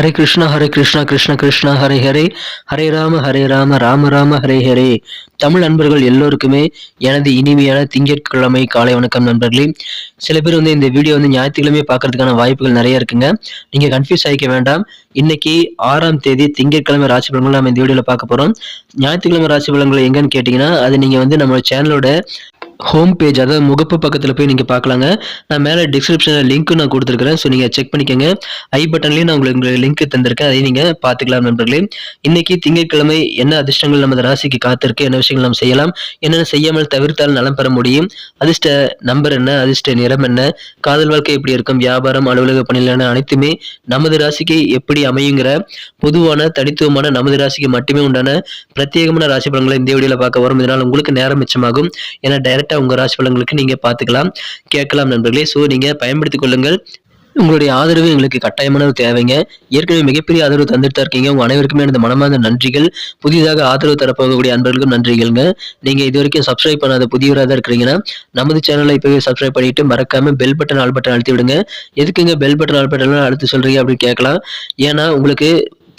ஹரே கிருஷ்ணா ஹரே கிருஷ்ணா கிருஷ்ண கிருஷ்ணா ஹரே ஹரே. ஹரே ராம ஹரே ராம ராம ராம ஹரே ஹரே. தமிழ் நண்பர்கள் எல்லோருக்குமே எனது இனிமையான திங்கட்கிழமை காலை வணக்கம் நண்பர்களே. சில பேர் வந்து இந்த வீடியோ வந்து ஞாயிற்றுக்கிழமை பார்க்கறதுக்கான வாய்ப்புகள் நிறைய இருக்குங்க. நீங்கள் கன்ஃபியூஸ் ஆகிக்க வேண்டாம். இன்னைக்கு ஆறாம் தேதி திங்கட்கிழமை ராசி பலன்கள் நம்ம இந்த வீடியோவில் பார்க்க போறோம். ஞாயிற்றுக்கிழமை ராசி பலன்கள் எங்கன்னு கேட்டிங்கன்னா அது நீங்கள் வந்து நம்ம சேனலோட ஹோம் பேஜ் அதாவது முகப்பு பக்கத்தில் போய் நீங்கள் பார்க்கலாங்க. நான் மேலே டிஸ்கிரிப்ஷனில் லிங்க்கு நான் கொடுத்துருக்கிறேன். ஸோ நீங்கள் செக் பண்ணிக்கோங்க. ஐ பட்டன்லேயும் நான் உங்களுக்கு லிங்க் தந்திருக்கேன். அதையும் நீங்கள் பார்த்துக்கலாம் நண்பர்களே. இன்றைக்கி திங்கட்கிழமை என்ன அதிர்ஷ்டங்கள் நமது ராசிக்கு காத்திருக்கு? என்ன விஷயங்கள் நாம் செய்யலாம்? என்னென்ன செய்யாமல் தவிர்த்தால் நலம் பெற முடியும்? அதிர்ஷ்ட நம்பர் என்ன? அதிர்ஷ்ட நிறம் என்ன? காதல் வாழ்க்கை எப்படி இருக்கும்? வியாபாரம் அலுவலக பணியிலான அனைத்துமே நமது ராசிக்கு எப்படி அமையுங்கிற பொதுவான தனித்துவமான நமது ராசிக்கு மட்டுமே உண்டான பிரத்யேகமான ராசி பலன்களை இந்த வீடியோவில் பார்க்க வரும். இதனால் உங்களுக்கு நேரம் மிச்சமாகும். ஏன்னா டைரக்டாக உங்கள் ராசி பலன்களுக்கு நீங்கள் பார்த்துக்கலாம். கேட்கலாம் நண்பர்களே. ஸோ நீங்கள் பயன்படுத்திக் கொள்ளுங்கள். உங்களுடைய ஆதரவு எங்களுக்கு கட்டாயமான தேவைங்க. ஏற்கனவே மிகப்பெரிய ஆதரவு தந்துட்டு தான் இருக்கீங்க. உங்க அனைவருக்குமே எனது மனமார்ந்த நன்றிகள். புதிதாக ஆதரவு தரப்போகக்கூடிய அன்பர்களுக்கும் நன்றிகள்ங்க. நீங்க இது வரைக்கும் சப்ஸ்கிரைப் பண்ணாத புதியவராக தான் இருக்கிறீங்கன்னா நமது சேனலை இப்போவே சப்ஸ்கிரைப் பண்ணிட்டு மறக்காம பெல் பட்டன் ஆல் பட்டன் அழுத்தி விடுங்க எதுக்குங்க பெல் பட்டன் ஆல் பட்டன் அழுத்தி சொல்றீங்க அப்படின்னு கேட்கலாம். ஏன்னா உங்களுக்கு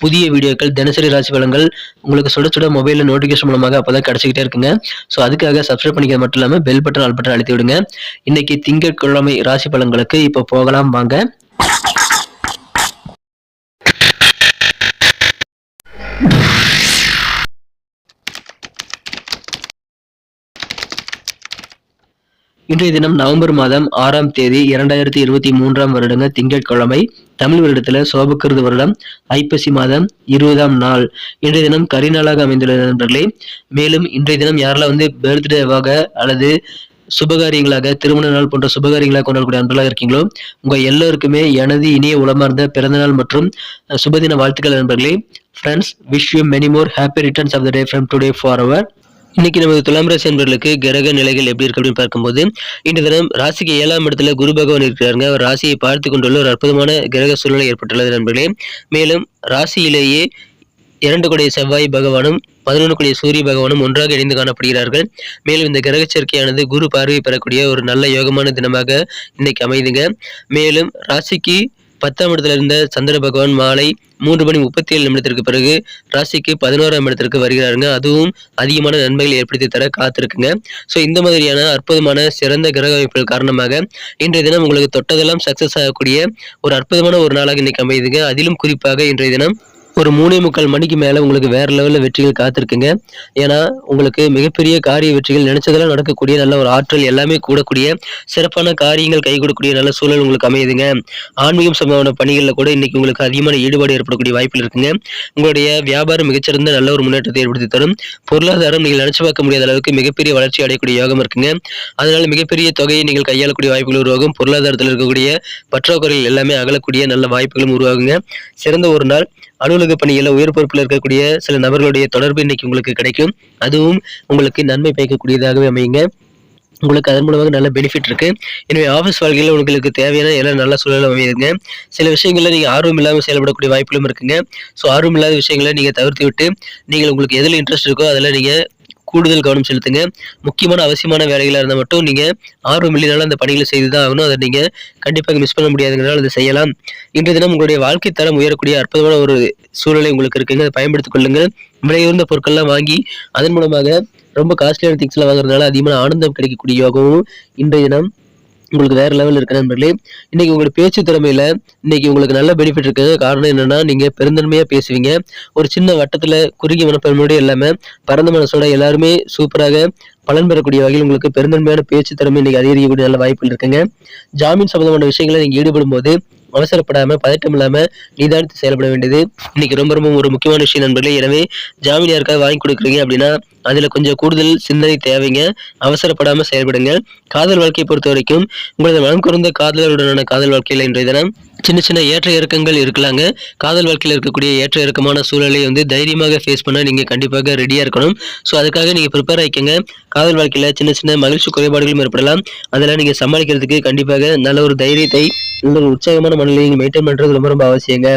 புதிய வீடியோக்கள் தினசரி ராசி பலன்கள் உங்களுக்கு சுட சுட மொபைலில் நோட்டிஃபிகேஷன் மூலமாக அப்பதான் கிடச்சிக்கிட்டே இருக்குங்க. ஸோ அதுக்காக சப்ஸ்கிரைப் பண்ணிக்கிறது மட்டும் இல்லாமல் பெல் பட்டன் ஆல் பட்டன் அழுத்தி விடுங்க. இன்னைக்கு திங்கட்கிழமை ராசி பலன்களுக்கு இப்போ போகலாம் வாங்க. இன்றைய தினம் நவம்பர் மாதம் ஆறாம் தேதி இரண்டாயிரத்தி இருபத்தி மூன்றாம் வருடங்க திங்கட்கிழமை. தமிழ் வருடத்துல சோபக்கிருது வருடம் ஐப்பசி மாதம் இருபதாம் நாள். இன்றைய தினம் கரிநாளாக அமைந்துள்ளது நண்பர்களே. மேலும் இன்றைய தினம் யாரெல்லாம் வந்து பர்த்டேவாக அல்லது சுபகாரியங்களாக திருமண நாள் போன்ற சுபகாரியங்களாக கொண்டாடக்கூடிய அன்பர்களாக இருக்கீங்களோ உங்கள் எல்லோருக்குமே எனது இனிய உளமார்ந்த பிறந்தநாள் மற்றும் சுபதின வாழ்த்துக்கள் நண்பர்களே. Friends wish you many more happy returns of the day from today for our இன்னைக்கு நமது துலாம் ராசி என்பவர்களுக்கு கிரக நிலைகள் எப்படி இருக்கு அப்படின்னு பார்க்கும்போது இன்று தினம் ராசிக்கு ஏழாம் இடத்துல குரு பகவான் இருக்கிறாருங்க. அவர் ராசியை பார்த்து கொண்டுள்ள ஒரு அற்புதமான கிரக சூழ்நிலை ஏற்பட்டுள்ளது நண்பர்களே. மேலும் ராசியிலேயே இரண்டு கொடைய செவ்வாய் பகவானும் பதினொன்று கொடைய சூரிய பகவானும் ஒன்றாக இணைந்து காணப்படுகிறார்கள். மேலும் இந்த கிரக சேர்க்கையானது குரு பார்வை பெறக்கூடிய ஒரு நல்ல யோகமான தினமாக இன்னைக்கு அமைதுங்க. மேலும் ராசிக்கு பத்தாம் இடத்துல இருந்த சந்திர பகவான் மாலை மூன்று மணி முப்பத்தி ஏழு நிமிடத்திற்கு பிறகு ராசிக்கு பதினோராம் இடத்திற்கு வருகிறாருங்க. அதுவும் அதிகமான நன்மைகள் ஏற்படுத்தி தர காத்திருக்குங்க. ஸோ இந்த மாதிரியான அற்புதமான சிறந்த கிரக அமைப்புகள் காரணமாக இன்றைய தினம் உங்களுக்கு தொட்டதெல்லாம் சக்சஸ் ஆகக்கூடிய ஒரு அற்புதமான ஒரு நாளாக இன்னைக்கு அமையுதுங்க. அதிலும் குறிப்பாக இன்றைய தினம் ஒரு மூணே முக்கால் மணிக்கு மேலே உங்களுக்கு வேறு லெவலில் வெற்றிகள் காத்திருக்குங்க. ஏன்னா உங்களுக்கு மிகப்பெரிய காரிய வெற்றிகள் நினைச்சதெல்லாம் நடக்கக்கூடிய நல்ல ஒரு ஆற்றல் எல்லாமே கூடக்கூடிய சிறப்பான காரியங்கள் கை கொடுக்கக்கூடிய நல்ல சூழல் உங்களுக்கு அமையுதுங்க. ஆன்மீகம் சம்பந்தமான பணிகளில் கூட இன்னைக்கு உங்களுக்கு அதிகமான ஈடுபாடு ஏற்படக்கூடிய வாய்ப்புகள் இருக்குங்க. உங்களுடைய வியாபாரம் மிகச்சிறந்த நல்ல ஒரு முன்னேற்றத்தை ஏற்படுத்தி தரும். பொருளாதாரம் நீங்கள் நினைச்சு பார்க்க முடியாத அளவுக்கு மிகப்பெரிய வளர்ச்சி அடையக்கூடிய யோகம் இருக்குங்க. அதனால மிகப்பெரிய தொகையை நீங்கள் கையாளக்கூடிய வாய்ப்புகள் உருவாகும். பொருளாதாரத்தில் இருக்கக்கூடிய பற்றாக்குறைகள் எல்லாமே அகலக்கூடிய நல்ல வாய்ப்புகளும் உருவாகுங்க. சிறந்த ஒரு நாள். அலுவலக பணியில் உயர் பொறுப்பில் இருக்கக்கூடிய சில நபர்களுடைய தொடர்பு இன்னைக்கு உங்களுக்கு கிடைக்கும். அதுவும் உங்களுக்கு நன்மை பயக்கக்கூடியதாகவே அமையுங்க. உங்களுக்கு அதன் மூலமாக நல்ல பெனிஃபிட் இருக்கு. எனவே ஆஃபீஸ் வாழ்க்கையில் உங்களுக்கு தேவையான எல்லாம் நல்ல சூழல் அமையுதுங்க. சில விஷயங்களில் நீங்கள் ஆர்வம் இல்லாமல் செயல்படக்கூடிய வாய்ப்புகளும் இருக்குங்க. ஸோ ஆர்வம் இல்லாத விஷயங்களை நீங்கள் தவிர்த்து விட்டு நீங்கள் உங்களுக்கு எதில் இன்ட்ரெஸ்ட் இருக்கோ அதில் நீங்கள் கூடுதல் கவனம் செலுத்துங்க. முக்கியமான அவசியமான வேலைகளாக இருந்தால் மட்டும் நீங்கள் ஆர்வம் இல்லைனாலும் அந்த பணிகளை செய்து தான் ஆகணும். அதை நீங்கள் கண்டிப்பாக மிஸ் பண்ண முடியாதுங்கிறனால அதை செய்யலாம். இன்றைய தினம் உங்களுடைய வாழ்க்கை தரம் உயரக்கூடிய அற்புதமான ஒரு சூழ்நிலை உங்களுக்கு இருக்குங்க. அதை பயன்படுத்திக் கொள்ளுங்கள். விலையுயர்ந்த பொருட்கள்லாம் வாங்கி அதன் மூலமாக ரொம்ப காஸ்ட்லியான திங்ஸ்லாம் வாங்குறதுனால அதிகமான ஆனந்தம் கிடைக்கக்கூடிய யோகமும் இன்றைய தினம் உங்களுக்கு வேறு லெவல் இருக்கு நண்பர்களே இன்றைக்கி உங்களோட பேச்சு திறமையில் இன்றைக்கி உங்களுக்கு நல்ல பெனிஃபிட் இருக்கு காரணம் என்னென்னா நீங்கள் பெருந்தன்மையாக பேசுவீங்க. ஒரு சின்ன வட்டத்தில் குறுகிய மனப்பெருமையோடு எல்லாமே பரந்த மனசோட எல்லாருமே சூப்பராக பலன் பெறக்கூடிய வகையில் உங்களுக்கு பெருந்தன்மையான பேச்சு திறமை இன்றைக்கி அதிகரிக்கக்கூடிய நல்ல வாய்ப்புகள் இருக்குங்க. ஜாமீன் சம்பந்தமான விஷயங்களை நீங்கள் ஈடுபடும் போது அவசரப்படாமல் பதட்டம் இல்லாமல் நிதானித்து செயல்பட வேண்டியது. இன்னைக்கு ரொம்ப ரொம்ப ஒரு முக்கியமான விஷயம் நண்பர்களே. எனவே ஜாமீன் யாருக்காவது வாங்கி கொடுக்குறீங்க அப்படின்னா அதில் கொஞ்சம் கூடுதல் சிந்தனை தேவைங்க. அவசரப்படாமல் செயல்படுங்க காதல் வாழ்க்கையை பொறுத்த வரைக்கும் உங்களது மனம் குறைந்த காதலருடனான காதல் வாழ்க்கையில் இன்றைய தினம் சின்ன சின்ன ஏற்ற இறக்கங்கள் இருக்கலாங்க. காதல் வாழ்க்கையில் இருக்கக்கூடிய ஏற்ற இறக்கமான சூழலை வந்து தைரியமாக ஃபேஸ் பண்ண நீங்கள் கண்டிப்பாக ரெடியாக இருக்கணும். ஸோ அதுக்காக நீங்கள் ப்ரிப்பேர் ஆகிக்கங்க காதல் வாழ்க்கையில் சின்ன சின்ன மகிழ்ச்சி குறைபாடுகளும் ஏற்படலாம். அதெல்லாம் நீங்கள் சமாளிக்கிறதுக்கு கண்டிப்பாக நல்ல ஒரு தைரியத்தை நல்ல ஒரு உற்சாகமான மனநிலையை நீங்கள் மெயின்டைன் பண்ணுறது ரொம்ப ரொம்ப அவசியங்க.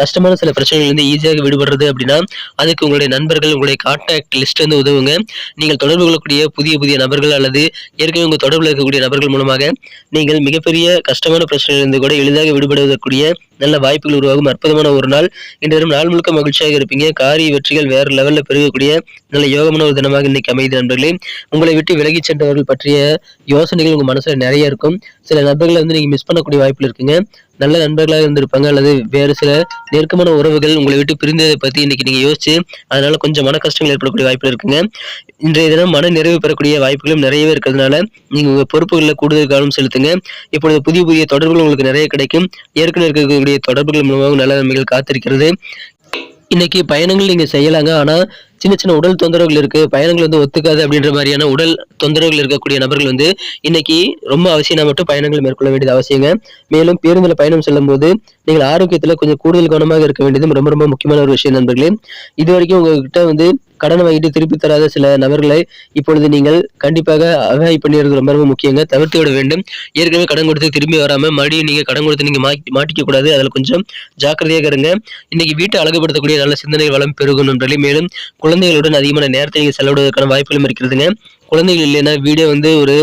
கஷ்டமான சில பிரச்சனைகள்லேருந்து ஈஸியாக விடுபடுறது அப்படின்னா அதுக்கு உங்களுடைய நண்பர்கள் உங்களுடைய கான்டாக்ட் லிஸ்ட் வந்து உதவுங்க. நீங்கள் தொடர்பு கொள்ளக்கூடிய புதிய புதிய நபர்கள் அல்லது ஏற்கனவே உங்கள் தொடர்பில் இருக்கக்கூடிய நபர்கள் மூலமாக நீங்கள் மிகப்பெரிய கஷ்டமான பிரச்சனையிலிருந்து கூட எளிதாக விடுபடுவதற்குரிய நல்ல வாய்ப்புகள் உருவாகும். அற்புதமான ஒரு நாள். இன்று தினம் நாள் முழுக்க மகிழ்ச்சியாக இருப்பீங்க. காரிய வெற்றிகள் வேற லெவல்ல பெருகக்கூடிய நல்ல யோகமான ஒரு தினமாக இன்னைக்கு அமைதி நண்பர்களே. உங்களை விட்டு விலகி சென்றவர்கள் பற்றிய யோசனைகள் உங்க மனசுல நிறைய இருக்கும். சில நபர்களை வந்து நீங்க மிஸ் பண்ணக்கூடிய வாய்ப்புகள் இருக்குங்க. நல்ல நண்பர்களாக இருந்திருப்பாங்க அல்லது வேறு சில நெருக்கமான உறவுகள் உங்களை விட்டு பிரிந்ததை பற்றி இன்னைக்கு நீங்கள் யோசிச்சு அதனால கொஞ்சம் மன கஷ்டங்கள் ஏற்படக்கூடிய வாய்ப்புகள் இருக்குங்க. இன்றைய தினம் மன நிறைவு பெறக்கூடிய வாய்ப்புகளும் நிறையவே இருக்கிறதுனால நீங்கள் உங்கள் பொறுப்புகளில் கூடுதல் கவனம் செலுத்துங்க. இப்பொழுது புதிய புதிய தொடர்புகள் உங்களுக்கு நிறைய கிடைக்கும். ஏற்கனவே இருக்கக்கூடிய தொடர்புகள் மூலமாக நல்ல நன்மைகள் காத்திருக்கிறது. இன்னைக்கு பயணங்கள் நீங்கள் செய்யலாங்க. ஆனால் சின்ன சின்ன உடல் தொந்தரவுகள் இருக்கு பயணங்கள் வந்து ஒத்துக்காது அப்படின்ற மாதிரியான உடல் தொந்தரவுகள் இருக்கக்கூடிய நபர்கள் வந்து இன்னைக்கு ரொம்ப அவசியம் மட்டும் பயணங்கள் மேற்கொள்ள வேண்டியது அவசியங்க. மேலும் பேருந்துல பயணம் செல்லும் போது நீங்கள் ஆரோக்கியத்துல கொஞ்சம் கூடுதல் கவனமாக இருக்க வேண்டியது ரொம்ப ரொம்ப முக்கியமான ஒரு விஷயம் நண்பர்களே. இது வரைக்கும் உங்ககிட்ட வந்து கடன் வாங்கிட்டு திருப்பி தராத சில நபர்களை இப்பொழுது நீங்கள் கண்டிப்பாக அவாய் பண்ணிடுறது ரொம்ப ரொம்ப முக்கியங்க. தவிர்த்து விட வேண்டும். ஏற்கனவே கடன் கொடுத்து திரும்பி வராம மறுபடியும் நீங்க கடன் கொடுத்து நீங்க மாட்டி- மாட்டிக்க கூடாது. அதுல கொஞ்சம் ஜாக்கிரதையாக இருங்க. இன்னைக்கு வீட்டை அழகுபடுத்தக்கூடிய நல்ல சிந்தனை வளம் பெருகும் நண்பர்களே மேலும் குழந்தைகளுடன் அதிகமான நேரத்தை நீங்க செலவிடுவதற்கான வாய்ப்புகளும் இருக்கிறதுங்க குழந்தைகள் இல்லைன்னா வீடே வந்து ஒரு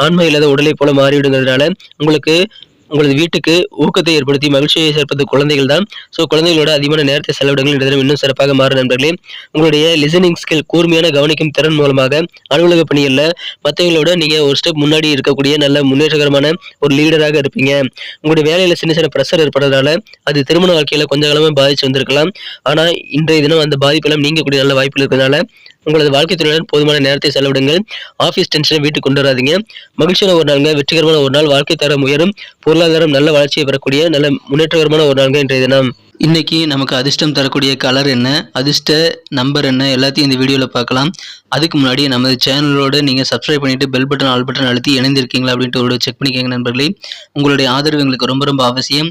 ஆன்மை இல்லாத உடலை போல மாறிவிடுங்கிறதுனால உங்களுக்கு உங்களது வீட்டுக்கு ஊக்கத்தை ஏற்படுத்தி மகிழ்ச்சியை சேர்ப்பது குழந்தைகள் தான் ஸோ குழந்தைகளோட அதிகமான நேரத்தை செலவிடுங்கள். இந்த தினம் இன்னும் சிறப்பாக மாறும் நண்பர்களே. உங்களுடைய லிசனிங் ஸ்கில் கூர்மையான கவனிக்கும் திறன் மூலமாக அலுவலக பணிகளில் மற்றவங்களோட நீங்க ஒரு ஸ்டெப் முன்னாடி இருக்கக்கூடிய நல்ல முன்னேற்றகரமான ஒரு லீடராக இருப்பீங்க. உங்களுடைய வேலையில சின்ன சின்ன ப்ரெஷர் ஏற்படுறதால அது திருமண வாழ்க்கையில கொஞ்சம் காலமாக பாதிச்சு வந்திருக்கலாம். ஆனா இன்றைய தினம் அந்த பாதிப்பெல்லாம் நீங்கக்கூடிய நல்ல வாய்ப்பு இருக்கிறதுனால உங்களது வாழ்க்கை துறையுடன் போதுமான நேரத்தை செலவிடுங்கள். ஆஃபீஸ் டென்ஷனை வீட்டுக்கு கொண்டு வராதீங்க. மகிழ்ச்சியான ஒரு நாளுங்க வெற்றிகரமான ஒரு நாள் வாழ்க்கை தரம் உயரும். பொருளாதாரம் நல்ல வளர்ச்சியை பெறக்கூடிய நல்ல முன்னேற்றகரமான ஒரு நாளுங்க இன்றைய தினம். இன்னைக்கு நமக்கு அதிர்ஷ்டம் தரக்கூடிய கலர் என்ன அதிர்ஷ்ட நம்பர் என்ன எல்லாத்தையும் இந்த வீடியோவில் பார்க்கலாம். அதுக்கு முன்னாடி நமது சேனலோடு நீங்கள் சப்ஸ்கிரைப் பண்ணிவிட்டு பெல் பட்டன் ஆல் பட்டன் அழுத்தி இணைந்திருக்கீங்களா அப்படின்ட்டு ஒரு செக் பண்ணிக்கோங்க நண்பர்களே. உங்களுடைய ஆதரவு எங்களுக்கு ரொம்ப ரொம்ப அவசியம்.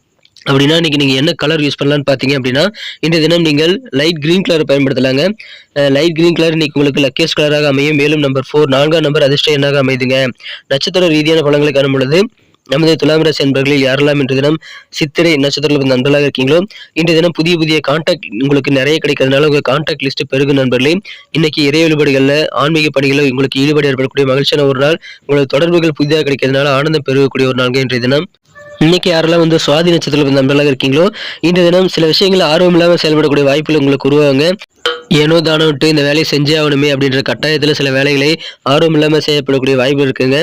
அப்படின்னா இன்றைக்கி நீங்கள் என்ன கலர் யூஸ் பண்ணலான்னு பார்த்தீங்க அப்படின்னா இன்றைய தினம் நீங்கள் லைட் கிரீன் கலர் பயன்படுத்தலாங்க. லைட் கிரீன் கலர் இன்றைக்கி உங்களுக்கு லக்கேஸ் கலராக அமையும். மேலும் நம்பர் ஃபோர் நான்காம் நம்பர் அதிர்ஷ்ட எண்ணாக அமைதுங்க. நட்சத்திர ரீதியான பழங்களை காணும் பொழுது நமது துலாம் ராசி அன்பர்களில் யாரெல்லாம் இன்று தினம் சித்திரை நட்சத்திரத்தில் நண்பர்களாக இருக்கீங்களோ இன்றைய தினம் புதிய புதிய கான்டாக்ட் உங்களுக்கு நிறைய கிடைக்கிறதுனால உங்கள் கான்டாக்ட் லிஸ்ட் பெருகும் நண்பர்களே. இன்னைக்கு இறை வழிபாடுகளில் ஆன்மீக பணிகளில் உங்களுக்கு ஈடுபாடு ஏற்படக்கூடிய மகிழ்ச்சியான ஒரு நாள் உங்களுக்கு தொடர்புகள் புதிதாக கிடைக்கிறதுனால ஆனந்தம் பெருகக்கூடிய ஒரு நாள்ங்க இன்றைய தினம். இன்னைக்கு யாரெல்லாம் வந்து சுவாதி நட்சத்திரத்தில் நண்பர்களாக இருக்கீங்களோ இந்த தினம் சில விஷயங்கள் ஆர்வம் இல்லாமல் செயல்படக்கூடிய வாய்ப்புகள் உங்களுக்கு உருவாங்க ஏனோ தானோ விட்டு இந்த வேலையை செஞ்சே ஆகணுமே அப்படின்ற கட்டாயத்தில் சில வேலைகளை ஆர்வம் இல்லாமல் செய்யப்படக்கூடிய வாய்ப்பு இருக்குங்க.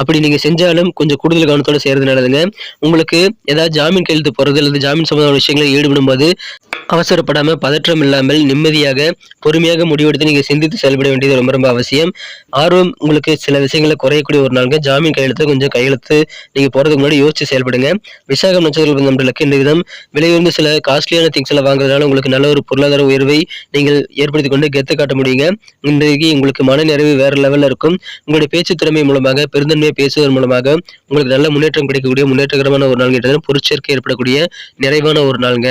அப்படி நீங்கள் செஞ்சாலும் கொஞ்சம் கூடுதல் கவனத்தோடு செய்கிறது நல்லதுங்க. உங்களுக்கு ஏதாவது ஜாமீன் கையெழுத்து போகிறது அல்லது ஜாமீன் சம்பந்தமான விஷயங்களில் ஈடுபடும் போது அவசரப்படாமல் பதற்றம் இல்லாமல் நிம்மதியாக பொறுமையாக முடிவெடுத்து நீங்கள் சிந்தித்து செயல்பட வேண்டியது ரொம்ப ரொம்ப அவசியம். ஆர்வம் உங்களுக்கு சில விஷயங்களை குறையக்கூடிய ஒரு நாளுங்க. ஜாமீன் கையெழுத்து கொஞ்சம் கையெழுத்து நீங்கள் போகிறதுக்கு முன்னாடி யோசிச்சு செயல்படுங்க. விசாகம் நட்சத்திரம் நம்மளுக்கு இந்த விதம் விலை சில காஸ்ட்லியான திங்ஸ் எல்லாம் வாங்குறதுனால உங்களுக்கு நல்ல ஒரு பொருளாதார உயர்வை நீங்கள் நீங்கள் ஏற்படுத்தி கொண்டு கெத்து காட்ட முடியுங்க. இன்றைக்கு உங்களுக்கு மன நிறைவு வேற லெவல்ல இருக்கும். உங்களுடைய பேச்சு திறமை மூலமாக பெருந்தன்மையை பேசுவதன் மூலமாக உங்களுக்கு நல்ல முன்னேற்றம் கிடைக்கக்கூடிய முன்னேற்றகரமான ஒரு நாள் கிட்டத்தட்ட பொருட்சேர்க்கை ஏற்படக்கூடிய நிறைவான ஒரு நாளுங்க.